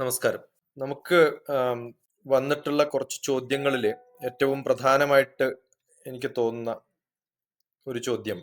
നമസ്കാരം. നമുക്ക് വന്നിട്ടുള്ള കുറച്ച് ചോദ്യങ്ങളിൽ ഏറ്റവും പ്രധാനമായിട്ട് എനിക്ക് തോന്നുന്ന ഒരു ചോദ്യം.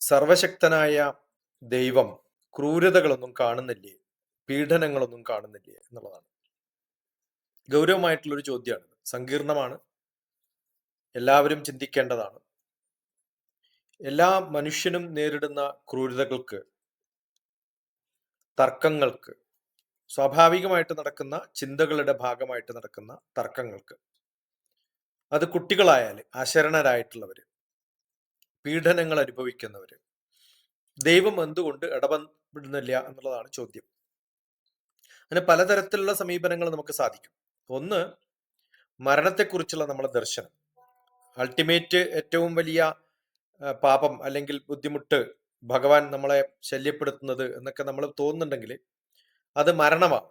സർവശക്തനായ ദൈവം ക്രൂരതകളൊന്നും കാണുന്നില്ലേ? പീഡനങ്ങളൊന്നും കാണുന്നില്ലേ? എന്നുള്ളതാണ്. ഗൗരവമായിട്ടുള്ള ഒരു ചോദ്യമാണ് സങ്കീർണമാണ്. എല്ലാവരും ചിന്തിക്കേണ്ടതാണ്. എല്ലാ മനുഷ്യനും നേരിടുന്ന ക്രൂരതകൾക്ക് തർക്കങ്ങൾക്ക് സ്വാഭാവികമായിട്ട് നടക്കുന്ന ചിന്തകളുടെ ഭാഗമായിട്ട് നടക്കുന്ന തർക്കങ്ങൾക്ക്. അത് കുട്ടികളായാൽ അശരണരായിട്ടുള്ളവര് പീഡനങ്ങൾ അനുഭവിക്കുന്നവര് ദൈവം എന്തുകൊണ്ട് ഇടപെടുന്നില്ല എന്നുള്ളതാണ് ചോദ്യം. അങ്ങനെ പലതരത്തിലുള്ള സമീപനങ്ങൾ നമുക്ക് സാധിക്കും. ഒന്ന് മരണത്തെക്കുറിച്ചുള്ള നമ്മളെ ദർശനം. അൾട്ടിമേറ്റ് ഏറ്റവും വലിയ പാപം അല്ലെങ്കിൽ ബുദ്ധിമുട്ട് ഭഗവാൻ നമ്മളെ ശല്യപ്പെടുത്തുന്നത് എന്നൊക്കെ നമ്മൾ തോന്നുന്നുണ്ടെങ്കിൽ അത് മരണമാണ്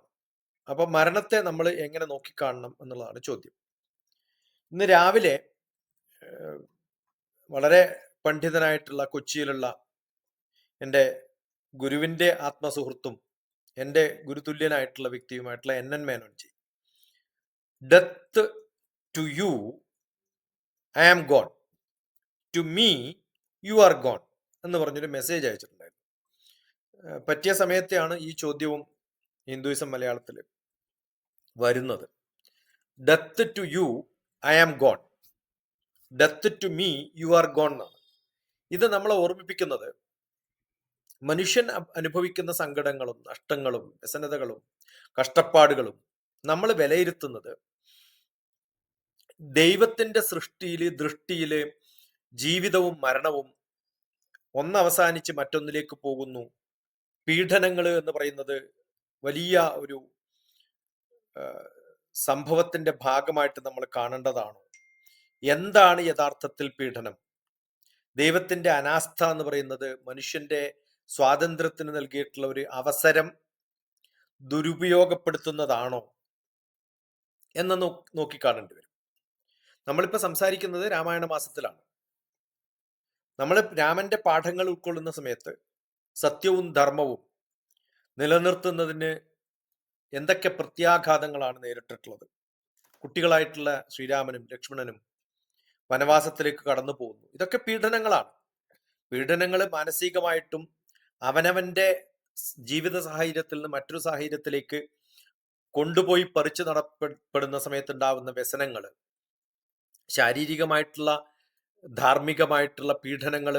അപ്പൊ മരണത്തെ നമ്മൾ എങ്ങനെ നോക്കിക്കാണണം എന്നുള്ളതാണ് ചോദ്യം. ഇന്ന് രാവിലെ വളരെ പണ്ഡിതനായിട്ടുള്ള കൊച്ചിയിലുള്ള എന്റെ ഗുരുവിന്റെ ആത്മസുഹൃത്തും എന്റെ ഗുരുതുല്യനായിട്ടുള്ള വ്യക്തിയുമായിട്ടുള്ള എൻ എൻ മേനോൻജി death to you I am gone to me you are gone എന്ന് പറഞ്ഞൊരു മെസ്സേജ് അയച്ചിട്ടുണ്ടായിരുന്നു. പറ്റിയ സമയത്തെയാണ് ഈ ചോദ്യവും ഹിന്ദുയിസം മലയാളത്തിൽ വരുന്നത്. Death to you I am gone death to me you are gone എന്നാണ്. ഇത് നമ്മളെ ഓർമ്മിപ്പിക്കുന്നത് മനുഷ്യൻ അനുഭവിക്കുന്ന സങ്കടങ്ങളും നഷ്ടങ്ങളും വ്യസനതകളും കഷ്ടപ്പാടുകളും നമ്മൾ വിലയിരുത്തുന്നത് ദൈവത്തിന്റെ സൃഷ്ടിയിൽ ദൃഷ്ടിയിൽ ജീവിതവും മരണവും ഒന്നവസാനിച്ച് മറ്റൊന്നിലേക്ക് പോകുന്നു. പീഡനങ്ങൾ എന്ന് പറയുന്നത് വലിയ ഒരു സംഭവത്തിന്റെ ഭാഗമായിട്ട് നമ്മൾ കാണേണ്ടതാണ്. എന്താണ് യഥാർത്ഥത്തിൽ പീഡനം? ദൈവത്തിന്റെ അനാസ്ഥ എന്ന് പറയുന്നത് മനുഷ്യന്റെ സ്വാതന്ത്ര്യത്തിന് നൽകിയിട്ടുള്ള ഒരു അവസരം ദുരുപയോഗപ്പെടുത്തുന്നതാണോ എന്ന് നോക്കിക്കാണേണ്ടി വരും. നമ്മളിപ്പോ സംസാരിക്കുന്നത് രാമായണ മാസത്തിലാണ്. നമ്മൾ രാമന്റെ പാഠങ്ങൾ ഉൾക്കൊള്ളുന്ന സമയത്ത് സത്യവും ധർമ്മവും നിലനിർത്തുന്നതിന് എന്തൊക്കെ പ്രത്യാഘാതങ്ങളാണ് നേരിട്ടിട്ടുള്ളത്? കുട്ടികളായിട്ടുള്ള ശ്രീരാമനും ലക്ഷ്മണനും വനവാസത്തിലേക്ക് കടന്നു പോകുന്നു. ഇതൊക്കെ പീഡനങ്ങളാണ്. പീഡനങ്ങൾ മാനസികമായിട്ടും അവനവന്റെ ജീവിത സാഹചര്യത്തിൽ നിന്ന് മറ്റൊരു സാഹചര്യത്തിലേക്ക് കൊണ്ടുപോയി പറിച്ചു നടപ്പെടുന്ന സമയത്തുണ്ടാവുന്ന വ്യസനങ്ങൾ ശാരീരികമായിട്ടുള്ള ധാർമ്മികമായിട്ടുള്ള പീഡനങ്ങൾ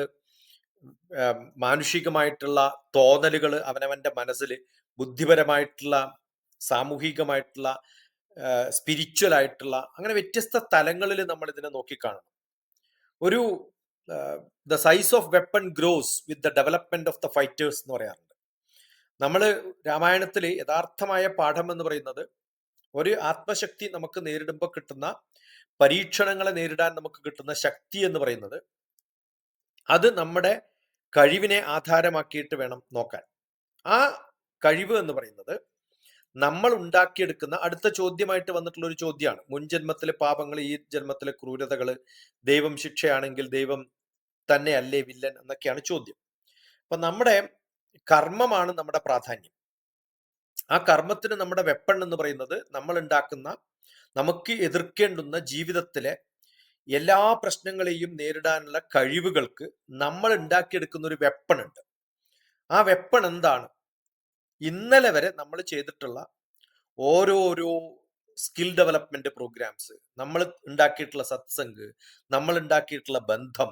മാനുഷികമായിട്ടുള്ള തോന്നലുകൾ അവനവന്റെ മനസ്സിൽ ബുദ്ധിപരമായിട്ടുള്ള സാമൂഹികമായിട്ടുള്ള സ്പിരിച്വൽ ആയിട്ടുള്ള അങ്ങനെ വ്യത്യസ്ത തലങ്ങളിൽ നമ്മൾ ഇതിനെ നോക്കിക്കാണണം. ഒരു the size of weapon grows with the development of the fighters എന്ന് പറയാറുണ്ട്. നമ്മൾ രാമായണത്തിൽ യഥാർത്ഥമായ പാഠം എന്ന് പറയുന്നത് ഒരു ആത്മശക്തി നമുക്ക് നേരിടുമ്പോൾ കിട്ടുന്ന പരീക്ഷണങ്ങളെ നേരിടാൻ നമുക്ക് കിട്ടുന്ന ശക്തി എന്ന് പറയുന്നത്. അത് നമ്മുടെ കഴിവിനെ ആധാരമാക്കിയിട്ട് വേണം നോക്കാൻ. ആ കഴിവ് എന്ന് പറയുന്നത് നമ്മൾ ഉണ്ടാക്കിയെടുക്കുന്ന അടുത്ത ചോദ്യമായിട്ട് വന്നിട്ടുള്ള ഒരു ചോദ്യമാണ്. മുൻ ജന്മത്തിലെ പാപങ്ങൾ ഈ ജന്മത്തിലെ ക്രൂരതകൾ ദൈവം ശിക്ഷയാണെങ്കിൽ ദൈവം തന്നെ അല്ലേ വില്ലൻ എന്നൊക്കെയാണ് ചോദ്യം. അപ്പൊ നമ്മുടെ കർമ്മമാണ് നമ്മുടെ പ്രാധാന്യം. ആ കർമ്മത്തിന് നമ്മുടെ വെപ്പൺ എന്ന് പറയുന്നത് നമ്മൾ ഉണ്ടാക്കുന്ന നമുക്ക് എതിർക്കേണ്ടുന്ന ജീവിതത്തിലെ എല്ലാ പ്രശ്നങ്ങളെയും നേരിടാനുള്ള കഴിവുകൾക്ക് നമ്മൾ ഉണ്ടാക്കിയെടുക്കുന്ന ഒരു വെപ്പൺ ഉണ്ട് ആ വെപ്പൺ എന്താണ്? ഇന്നലെ വരെ നമ്മൾ ചെയ്തിട്ടുള്ള ഓരോരോ സ്കിൽ ഡെവലപ്മെന്റ് പ്രോഗ്രാംസ് നമ്മൾ ഉണ്ടാക്കിയിട്ടുള്ള സത്സംഗ് നമ്മൾ ഉണ്ടാക്കിയിട്ടുള്ള ബന്ധം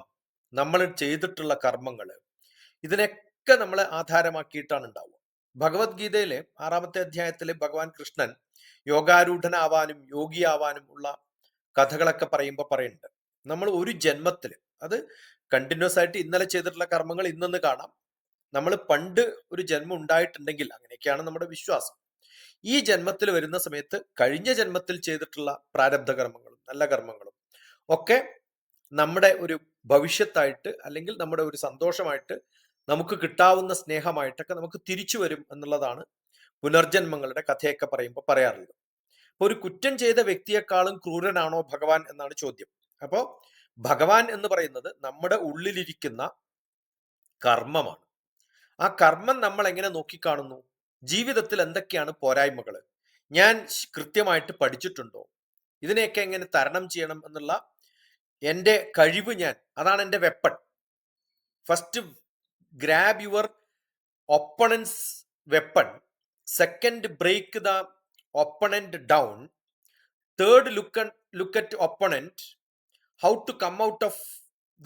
നമ്മൾ ചെയ്തിട്ടുള്ള കർമ്മങ്ങൾ ഇതിനൊക്കെ നമ്മളെ ആധാരമാക്കിയിട്ടാണ് ഉണ്ടാവുക. ഭഗവത്ഗീതയിലെ ആറാമത്തെ അധ്യായത്തിലെ ഭഗവാൻ കൃഷ്ണൻ യോഗാരൂഢനാവാനും യോഗിയാവാനും ഉള്ള കഥകളൊക്കെ പറയുമ്പോൾ പറയുന്നുണ്ട് നമ്മൾ ഒരു ജന്മത്തിൽ അത് കണ്ടിന്യൂസ് ആയിട്ട് ഇന്നലെ ചെയ്തിട്ടുള്ള കർമ്മങ്ങൾ ഇന്നെന്ന് കാണാം. നമ്മൾ പണ്ട് ഒരു ജന്മം ഉണ്ടായിട്ടുണ്ടെങ്കിൽ അങ്ങനെയൊക്കെയാണ് നമ്മുടെ വിശ്വാസം. ഈ ജന്മത്തിൽ വരുന്ന സമയത്ത് കഴിഞ്ഞ ജന്മത്തിൽ ചെയ്തിട്ടുള്ള പ്രാരബ്ധ കർമ്മങ്ങളും നല്ല കർമ്മങ്ങളും ഒക്കെ നമ്മുടെ ഒരു ഭവിഷ്യത്തായിട്ട് അല്ലെങ്കിൽ നമ്മുടെ ഒരു സന്തോഷമായിട്ട് നമുക്ക് കിട്ടാവുന്ന സ്നേഹമായിട്ടൊക്കെ നമുക്ക് തിരിച്ചു വരും എന്നുള്ളതാണ് പുനർജന്മങ്ങളുടെ കഥയൊക്കെ പറയുമ്പോൾ പറയാറുള്ളത്. ഒരു കുറ്റം ചെയ്ത വ്യക്തിയെക്കാളും ക്രൂരനാണോ ഭഗവാൻ എന്നാണ് ചോദ്യം. അപ്പോൾ ഭഗവാൻ എന്ന് പറയുന്നത് നമ്മുടെ ഉള്ളിലിരിക്കുന്ന കർമ്മമാണ്. ആ കർമ്മം നമ്മൾ എങ്ങനെ നോക്കിക്കാണുന്നു? ജീവിതത്തിൽ എന്തൊക്കെയാണ് പോരായ്മകൾ? ഞാൻ കൃത്യമായിട്ട് പഠിച്ചിട്ടുണ്ടോ? ഇതിനെയൊക്കെ എങ്ങനെ തരണം ചെയ്യണം എന്നുള്ള എന്റെ കഴിവ് ഞാൻ അതാണ് എന്റെ weapon first grab your opponent's weapon second break the opponent down third look look at opponent how to come out of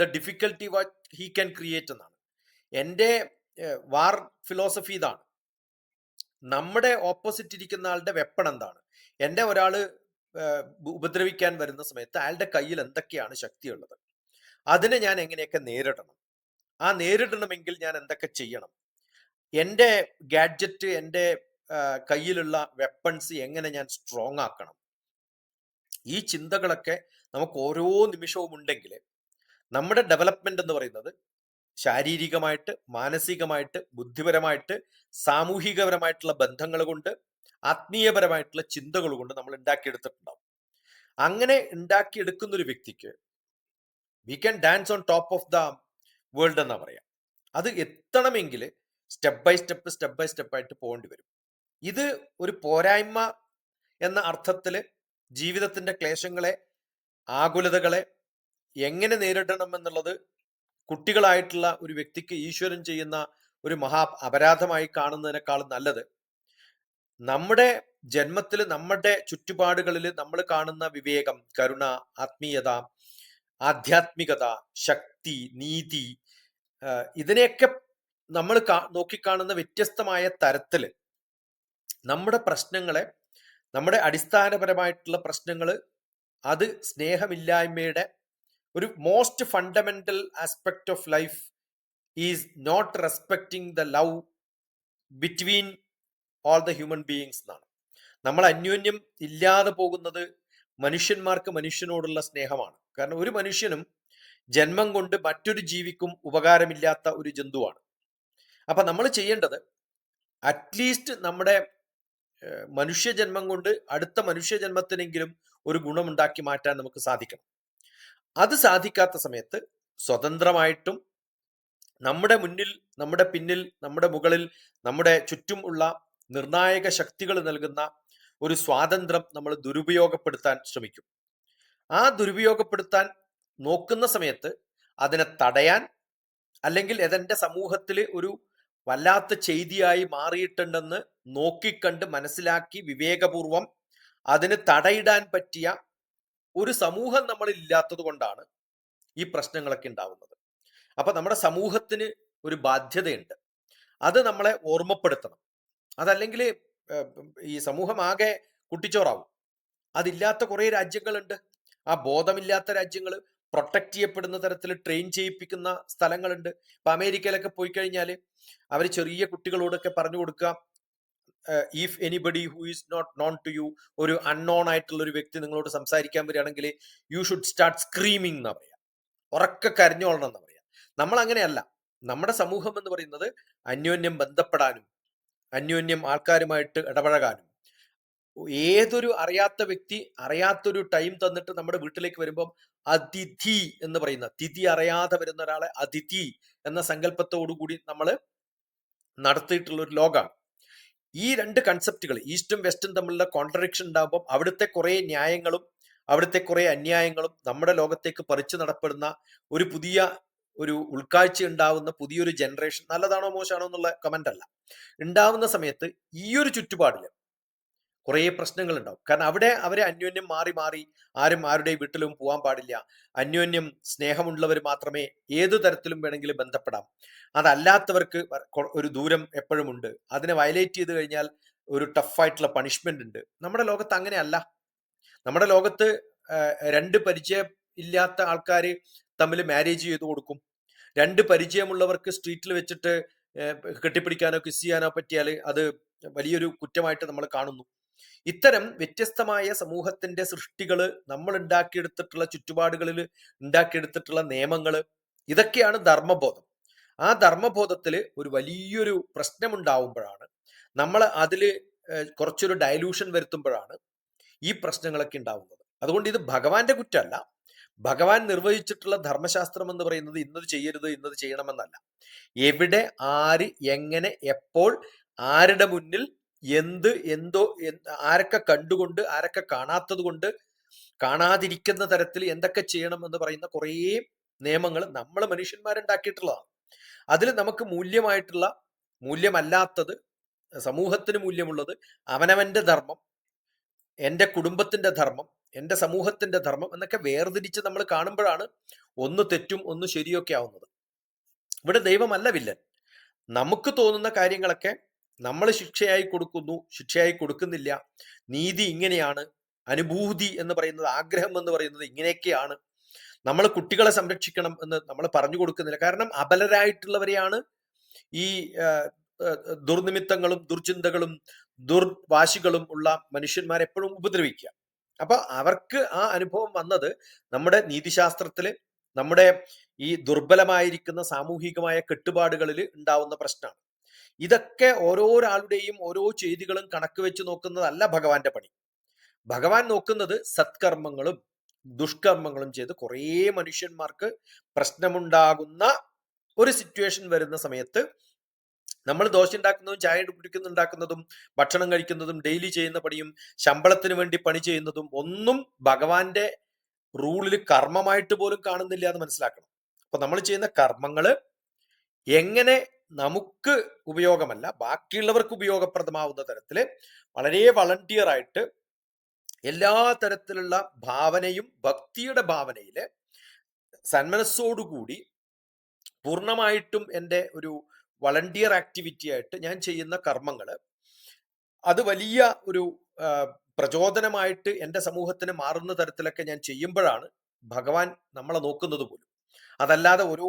the difficulty what he can create എന്നാണ്. എന്റെ വാർ ഫിലോസഫി ഇതാണ്. നമ്മുടെ ഓപ്പോസിറ്റ് ഇരിക്കുന്ന ആളുടെ വെപ്പൺ എന്താണ്? എന്റെ ഒരാൾ ഉപദ്രവിക്കാൻ വരുന്ന സമയത്ത് അയാളുടെ കയ്യിൽ എന്തൊക്കെയാണ് ശക്തിയുള്ളത്? അതിനെ ഞാൻ എങ്ങനെയൊക്കെ നേരിടണം? ആ നേരിടണമെങ്കിൽ ഞാൻ എന്തൊക്കെ ചെയ്യണം? എന്റെ ഗാഡ്ജറ്റ് എന്റെ കയ്യിലുള്ള വെപ്പൺസ് എങ്ങനെ ഞാൻ സ്ട്രോങ് ആക്കണം? ഈ ചിന്തകളൊക്കെ നമുക്ക് ഓരോ നിമിഷവും ഉണ്ടെങ്കിൽ നമ്മുടെ ഡെവലപ്മെന്റ് എന്ന് പറയുന്നത് ശാരീരികമായിട്ട് മാനസികമായിട്ട് ബുദ്ധിപരമായിട്ട് സാമൂഹികപരമായിട്ടുള്ള ബന്ധങ്ങൾ കൊണ്ട് ആത്മീയപരമായിട്ടുള്ള ചിന്തകൾ കൊണ്ട് നമ്മൾ ഉണ്ടാക്കിയെടുത്തിട്ടുണ്ടാവും. അങ്ങനെ ഉണ്ടാക്കിയെടുക്കുന്ന ഒരു വ്യക്തിക്ക് we can dance on top of the world എന്നാ പറയാം. അത് എത്തണമെങ്കിൽ step by step step by step ആയിട്ട് പോകേണ്ടി വരും. ഇത് ഒരു പോരായ്മ എന്ന അർത്ഥത്തിൽ ജീവിതത്തിന്റെ ക്ലേശങ്ങളെ ആകുലതകളെ എങ്ങനെ നേരിടണം എന്നുള്ളത് കുട്ടികളായിട്ടുള്ള ഒരു വ്യക്തിക്ക് ഈശ്വരൻ ചെയ്യുന്ന ഒരു മഹാ അപരാധമായി കാണുന്നതിനേക്കാളും നല്ലത്. നമ്മുടെ ജന്മത്തിൽ നമ്മുടെ ചുറ്റുപാടുകളിൽ നമ്മൾ കാണുന്ന വിവേകം കരുണ ആത്മീയത ആധ്യാത്മികത ശക്തി നീതി ഇതിനെയൊക്കെ നമ്മൾ നോക്കിക്കാണുന്ന വ്യത്യസ്തമായ തരത്തിൽ നമ്മുടെ പ്രശ്നങ്ങളെ നമ്മുടെ അടിസ്ഥാനപരമായിട്ടുള്ള പ്രശ്നങ്ങൾ അത് സ്നേഹമില്ലായ്മയുടെ ഒരു most fundamental aspect of life is not respecting the love between all the human beings എന്നാണ്. നമ്മൾ അന്യോന്യം ഇല്ലാതെ പോകുന്നത് മനുഷ്യന്മാർക്ക് മനുഷ്യനോടുള്ള സ്നേഹമാണ്. കാരണം ഒരു മനുഷ്യനും ജന്മം കൊണ്ട് മറ്റൊരു ജീവിക്കും ഉപകാരമില്ലാത്ത ഒരു ജന്തുവാണ്. അപ്പൊ നമ്മൾ ചെയ്യേണ്ടത് അറ്റ്ലീസ്റ്റ് നമ്മുടെ മനുഷ്യജന്മം കൊണ്ട് അടുത്ത മനുഷ്യജന്മത്തിനെങ്കിലും ഒരു ഗുണമുണ്ടാക്കി മാറ്റാൻ നമുക്ക് സാധിക്കണം. അത് സാധിക്കാത്ത സമയത്ത് സ്വതന്ത്രമായിട്ടും നമ്മുടെ മുന്നിൽ നമ്മുടെ പിന്നിൽ നമ്മുടെ മുകളിൽ നമ്മുടെ ചുറ്റും ഉള്ള നിർണായക ശക്തികൾ നൽകുന്ന ഒരു സ്വാതന്ത്ര്യം നമ്മൾ ദുരുപയോഗപ്പെടുത്താൻ ശ്രമിക്കും. ആ ദുരുപയോഗപ്പെടുത്താൻ നോക്കുന്ന സമയത്ത് അതിനെ തടയാൻ അല്ലെങ്കിൽ അതെന്റെ സമൂഹത്തിൽ ഒരു വല്ലാത്ത ചെയ്തിയായി മാറിയിട്ടുണ്ടെന്ന് നോക്കിക്കണ്ട് മനസ്സിലാക്കി വിവേകപൂർവം അതിന് തടയിടാൻ പറ്റിയ ഒരു സമൂഹം നമ്മളിൽ ഇല്ലാത്തത് കൊണ്ടാണ് ഈ പ്രശ്നങ്ങളൊക്കെ ഉണ്ടാവുന്നത്. അപ്പൊ നമ്മുടെ സമൂഹത്തിന് ഒരു ബാധ്യതയുണ്ട്. അത് നമ്മളെ ഓർമ്മപ്പെടുത്തണം. അതല്ലെങ്കിൽ ഈ സമൂഹം ആകെ കുട്ടിച്ചോറാവും. അതില്ലാത്ത കുറേ രാജ്യങ്ങളുണ്ട്. ആ ബോധമില്ലാത്ത രാജ്യങ്ങൾ പ്രൊട്ടക്ട് ചെയ്യപ്പെടുന്ന തരത്തിൽ ട്രെയിൻ ചെയ്യിപ്പിക്കുന്ന സ്ഥലങ്ങളുണ്ട്. ഇപ്പൊ അമേരിക്കയിലൊക്കെ പോയി കഴിഞ്ഞാൽ അവർ ചെറിയ കുട്ടികളോടൊക്കെ പറഞ്ഞു കൊടുക്കുക. If anybody who is not known to you ഒരു അൺനോൺ ആയിട്ടുള്ള ഒരു വ്യക്തി നിങ്ങളോട് സംസാരിക്കാൻ വരികയാണെങ്കിൽ യു ഷുഡ് സ്റ്റാർട്ട് സ്ക്രീമിംഗ് എന്നാ പറയാ. ഉറക്കെ കരഞ്ഞോളണം എന്ന് പറയാം. നമ്മൾ അങ്ങനെയല്ല നമ്മുടെ സമൂഹം എന്ന് പറയുന്നത് അന്യോന്യം ബന്ധപ്പെടാനും അന്യോന്യം ആൾക്കാരുമായിട്ട് ഇടപഴകാനും ഏതൊരു അറിയാത്ത വ്യക്തി അറിയാത്തൊരു ടൈം തന്നിട്ട് നമ്മുടെ വീട്ടിലേക്ക് വരുമ്പം അതിഥി എന്ന് പറയുന്ന തിഥി അറിയാതെ വരുന്ന ഒരാളെ അതിഥി എന്ന സങ്കല്പത്തോടു കൂടി നമ്മൾ നടത്തിയിട്ടുള്ള ഒരു ലോകമാണ് ഈ രണ്ട് കൺസെപ്റ്റുകൾ ഈസ്റ്റും വെസ്റ്റും തമ്മിലുള്ള കോൺട്രഡിക്ഷൻ ഉണ്ടാകുമ്പോൾ അവിടുത്തെ കുറെ ന്യായങ്ങളും അവിടുത്തെ കുറെ അന്യായങ്ങളും നമ്മുടെ ലോകത്തേക്ക് പറിച്ചു നടപ്പെടുന്ന ഒരു പുതിയ ഒരു ഉൾക്കാഴ്ച ഉണ്ടാവുന്ന പുതിയൊരു ജനറേഷൻ നല്ലതാണോ മോശമാണോ എന്നുള്ള കമന്റ് അല്ല. ഉണ്ടാവുന്ന സമയത്ത് ഈ ഒരു ചുറ്റുപാടിൽ കുറേ പ്രശ്നങ്ങൾ ഉണ്ടാവും കാരണം അവിടെ അവരെ അന്യോന്യം മാറി മാറി ആരും ആരുടെയും വീട്ടിലും പോകാൻ പാടില്ല. അന്യോന്യം സ്നേഹമുള്ളവർ മാത്രമേ ഏതു തരത്തിലും വേണമെങ്കിലും ബന്ധപ്പെടാം. അതല്ലാത്തവർക്ക് ഒരു ദൂരം എപ്പോഴും ഉണ്ട്. അതിനെ വയലേറ്റ് ചെയ്ത് കഴിഞ്ഞാൽ ഒരു ടഫായിട്ടുള്ള പണിഷ്മെന്റ് ഉണ്ട്. നമ്മുടെ ലോകത്ത് അങ്ങനെയല്ല. നമ്മുടെ ലോകത്ത് രണ്ട് പരിചയം ഇല്ലാത്ത ആൾക്കാർ തമ്മിൽ മാരേജ് ചെയ്ത് കൊടുക്കും. രണ്ട് പരിചയമുള്ളവർക്ക് സ്ട്രീറ്റിൽ വെച്ചിട്ട് കെട്ടിപ്പിടിക്കാനോ കിസ് ചെയ്യാനോ പറ്റിയാൽ അത് വലിയൊരു കുറ്റമായിട്ട് നമ്മൾ കാണുന്നു. ഇത്തരം വ്യത്യസ്തമായ സമൂഹത്തിന്റെ സൃഷ്ടികൾ നമ്മൾ ഉണ്ടാക്കിയെടുത്തിട്ടുള്ള ചുറ്റുപാടുകളിൽ ഉണ്ടാക്കിയെടുത്തിട്ടുള്ള നിയമങ്ങൾ ഇതൊക്കെയാണ് ധർമ്മബോധം. ആ ധർമ്മബോധത്തിൽ ഒരു വലിയൊരു പ്രശ്നമുണ്ടാവുമ്പോഴാണ് നമ്മൾ അതിൽ കുറച്ചൊരു ഡയലൂഷൻ വരുത്തുമ്പോഴാണ് ഈ പ്രശ്നങ്ങളൊക്കെ ഉണ്ടാവുന്നത്. അതുകൊണ്ട് ഇത് ഭഗവാന്റെ കുറ്റമല്ല. ഭഗവാൻ നിർവഹിച്ചിട്ടുള്ള ധർമ്മശാസ്ത്രം എന്ന് പറയുന്നത് ഇന്നത് ചെയ്യരുത് ഇന്നത് ചെയ്യണമെന്നല്ല. എവിടെ ആര് എങ്ങനെ എപ്പോൾ ആരുടെ മുന്നിൽ എന്ത് എന്തോ ആരൊക്കെ കണ്ടുകൊണ്ട് ആരൊക്കെ കാണാത്തത് കൊണ്ട് കാണാതിരിക്കുന്ന തരത്തിൽ എന്തൊക്കെ ചെയ്യണം എന്ന് പറയുന്ന കുറേ നിയമങ്ങൾ നമ്മൾ മനുഷ്യന്മാരുണ്ടാക്കിയിട്ടുള്ളതാണ്. അതിൽ നമുക്ക് മൂല്യമായിട്ടുള്ള മൂല്യമല്ലാത്തത് സമൂഹത്തിന് മൂല്യമുള്ളത് അവനവന്റെ ധർമ്മം എന്റെ കുടുംബത്തിന്റെ ധർമ്മം എന്റെ സമൂഹത്തിന്റെ ധർമ്മം എന്നൊക്കെ വേർതിരിച്ച് നമ്മൾ കാണുമ്പോഴാണ് ഒന്ന് തെറ്റും ഒന്ന് ശരിയൊക്കെ ആവുന്നത്. ഇവിടെ ദൈവമല്ല വില്ലൻ. നമുക്ക് തോന്നുന്ന കാര്യങ്ങളൊക്കെ നമ്മൾ ശിക്ഷയായി കൊടുക്കുന്നു ശിക്ഷയായി കൊടുക്കുന്നില്ല. നീതി ഇങ്ങനെയാണ്. അനുഭൂതി എന്ന് പറയുന്നത് ആഗ്രഹം എന്ന് പറയുന്നത് ഇങ്ങനെയൊക്കെയാണ്. നമ്മൾ കുട്ടികളെ സംരക്ഷിക്കണം എന്ന് നമ്മൾ പറഞ്ഞു കൊടുക്കുന്നില്ല. കാരണം അബലരായിട്ടുള്ളവരെയാണ് ഈ ദുർനിമിത്തങ്ങളും ദുർചിന്തകളും ദുർവാശികളും ഉള്ള മനുഷ്യന്മാർ എപ്പോഴും ഉപദ്രവിക്കുക. അപ്പൊ അവർക്ക് ആ അനുഭവം വന്നത് നമ്മുടെ നീതിശാസ്ത്രത്തിൽ നമ്മുടെ ഈ ദുർബലമായിരിക്കുന്ന സാമൂഹികമായ കെട്ടുപാടുകളിൽ ഉണ്ടാവുന്ന പ്രശ്നമാണ്. ഇതൊക്കെ ഓരോരാളുടെയും ഓരോ ചെയ്തികളും കണക്ക് വെച്ച് നോക്കുന്നതല്ല ഭഗവാന്റെ പണി. ഭഗവാൻ നോക്കുന്നത് സത്കർമ്മങ്ങളും ദുഷ്കർമ്മങ്ങളും ചെയ്ത് കുറേ മനുഷ്യന്മാർക്ക് പ്രശ്നമുണ്ടാകുന്ന ഒരു സിറ്റുവേഷൻ വരുന്ന സമയത്ത് നമ്മൾ ദോശ ഉണ്ടാക്കുന്നതും ചായ കുടിക്കുന്നുണ്ടാക്കുന്നതും ഭക്ഷണം കഴിക്കുന്നതും ഡെയിലി ചെയ്യുന്ന പണിയും ശമ്പളത്തിന് വേണ്ടി പണി ചെയ്യുന്നതും ഒന്നും ഭഗവാന്റെ റൂളിൽ കർമ്മമായിട്ട് പോലും കാണുന്നില്ല എന്ന് മനസ്സിലാക്കണം. അപ്പൊ നമ്മൾ ചെയ്യുന്ന കർമ്മങ്ങൾ എങ്ങനെ നമുക്ക് ഉപയോഗമല്ല ബാക്കിയുള്ളവർക്ക് ഉപയോഗപ്രദമാവുന്ന തരത്തിൽ വളരെ വളണ്ടിയർ ആയിട്ട് എല്ലാ തരത്തിലുള്ള ഭാവനയും ഭക്തിയുടെ ഭാവനയിൽ സന്മനസ്സോടുകൂടി പൂർണമായിട്ടും എന്റെ ഒരു വളണ്ടിയർ ആക്ടിവിറ്റി ആയിട്ട് ഞാൻ ചെയ്യുന്ന കർമ്മങ്ങൾ അത് വലിയ ഒരു പ്രചോദനമായിട്ട് എന്റെ സമൂഹത്തിന് മാറുന്ന തരത്തിലൊക്കെ ഞാൻ ചെയ്യുമ്പോഴാണ് ഭഗവാൻ നമ്മളെ നോക്കുന്നത് പോലും. അതല്ലാതെ ഓരോ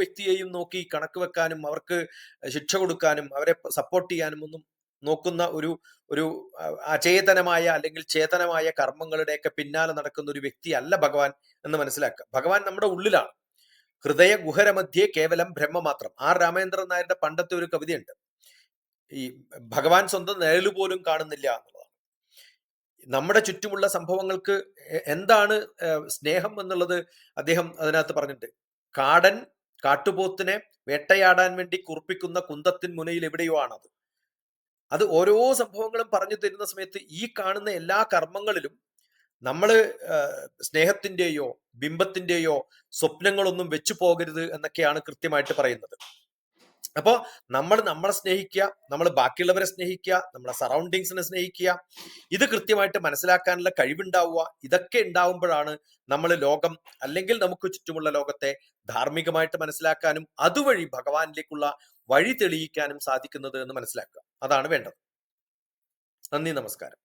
വ്യക്തിയെയും നോക്കി കണക്ക് വെക്കാനും അവർക്ക് ശിക്ഷ കൊടുക്കാനും അവരെ സപ്പോർട്ട് ചെയ്യാനും ഒന്നും നോക്കുന്ന ഒരു ഒരു അചേതനമായ അല്ലെങ്കിൽ ചേതനമായ കർമ്മങ്ങളുടെയൊക്കെ പിന്നാലെ നടക്കുന്ന ഒരു വ്യക്തി അല്ല ഭഗവാൻ എന്ന് മനസ്സിലാക്കുക. ഭഗവാൻ നമ്മുടെ ഉള്ളിലാണ്. ഹൃദയ ഗുഹരമധ്യേ കേവലം ബ്രഹ്മ മാത്രം. ആർ രാമേന്ദ്രൻ നായരുടെ പണ്ടത്തെ ഒരു കവിതയുണ്ട്. ഈ ഭഗവാൻ സ്വന്തം നിഴൽ പോലും കാണുന്നില്ല എന്നുള്ളതാണ് നമ്മുടെ ചുറ്റുമുള്ള സംഭവങ്ങൾക്ക് എന്താണ് സ്നേഹം എന്നുള്ളത് അദ്ദേഹം അതിനകത്ത് പറഞ്ഞിട്ടുണ്ട്. കാടൻ കാട്ടുപോത്തിനെ വേട്ടയാടാൻ വേണ്ടി കുറിപ്പിക്കുന്ന കുന്തത്തിൻ മുനയിൽ എവിടെയോ ആണത്. അത് ഓരോ സംഭവങ്ങളും പറഞ്ഞു തരുന്ന സമയത്ത് ഈ കാണുന്ന എല്ലാ കർമ്മങ്ങളിലും നമ്മൾ സ്നേഹത്തിന്റെയോ ബിംബത്തിന്റെയോ സ്വപ്നങ്ങളൊന്നും വെച്ചു പോകരുത് എന്നൊക്കെയാണ് കൃത്യമായിട്ട് പറയുന്നത്. അപ്പോ നമ്മൾ നമ്മളെ സ്നേഹിക്കുക നമ്മൾ ബാക്കിയുള്ളവരെ സ്നേഹിക്കുക നമ്മളെ സറൗണ്ടിങ്സിനെ സ്നേഹിക്കുക ഇത് കൃത്യമായിട്ട് മനസ്സിലാക്കാനുള്ള കഴിവുണ്ടാവുക. ഇതൊക്കെ ഉണ്ടാവുമ്പോഴാണ് നമ്മൾ ലോകം അല്ലെങ്കിൽ നമുക്ക് ചുറ്റുമുള്ള ലോകത്തെ ധാർമ്മികമായിട്ട് മനസ്സിലാക്കാനും അതുവഴി ഭഗവാനിലേക്കുള്ള വഴി തെളിയിക്കാനും സാധിക്കുന്നത് എന്ന് മനസ്സിലാക്കുക. അതാണ് വേണ്ടത്. നന്ദി നമസ്കാരം.